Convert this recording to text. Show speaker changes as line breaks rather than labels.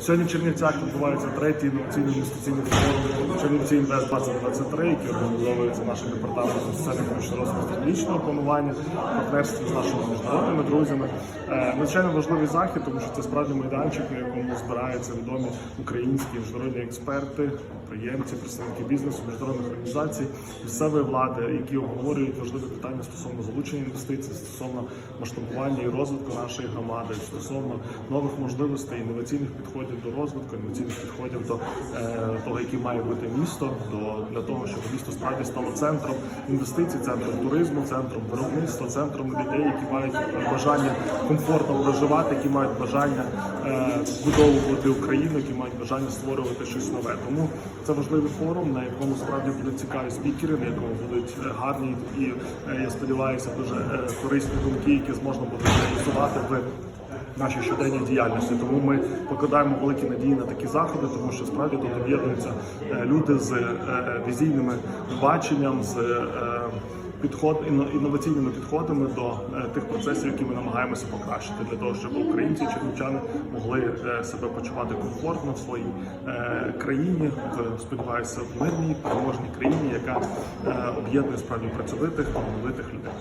Сьогодні в Чернівцях відбувається третій інноваційний інвестиційний форум Чернівці Інвест 2023, який організовується нашим департаментом соціального розвитку стратегічного планування, партнерстві з нашими міжнародними друзями. Е, Надзвичайно важливий захід, тому що це справді майданчик, на якому збираються відомі українські міжнародні експерти, підприємці, представники бізнесу, міжнародних організацій, місцевої влади, які обговорюють важливі питання стосовно залучення інвестицій, стосовно масштабування і розвитку нашої громади, стосовно нових можливостей, інноваційних підходів до розвитку, інноваційних підходів до е, того, яким має бути місто, до для того, щоб місто справді стало центром інвестицій, центром туризму, центром виробництва, центром людей, які мають бажання комфортно проживати, які мають бажання е, збудовувати Україну, які мають бажання створювати щось нове. Тому це важливий форум, на якому справді будуть цікаві спікери, на якому будуть е, гарні і е, я сподіваюся, дуже е, корисні думки, які зможна буде реалізувати в нашій щоденній діяльності. Тому ми покладаємо великі надії на такі заходи, тому що справді тут об'єднуються е, люди з е, візійними баченням, з е, підход інноваційними підходами до е, тих процесів, які ми намагаємося покращити, для того, щоб українці і чернівчани могли е, себе почувати комфортно в своїй е, країні, в сподіваюся, в мирній переможній країні, яка е, об'єднує справді працьовитих талановитих людей.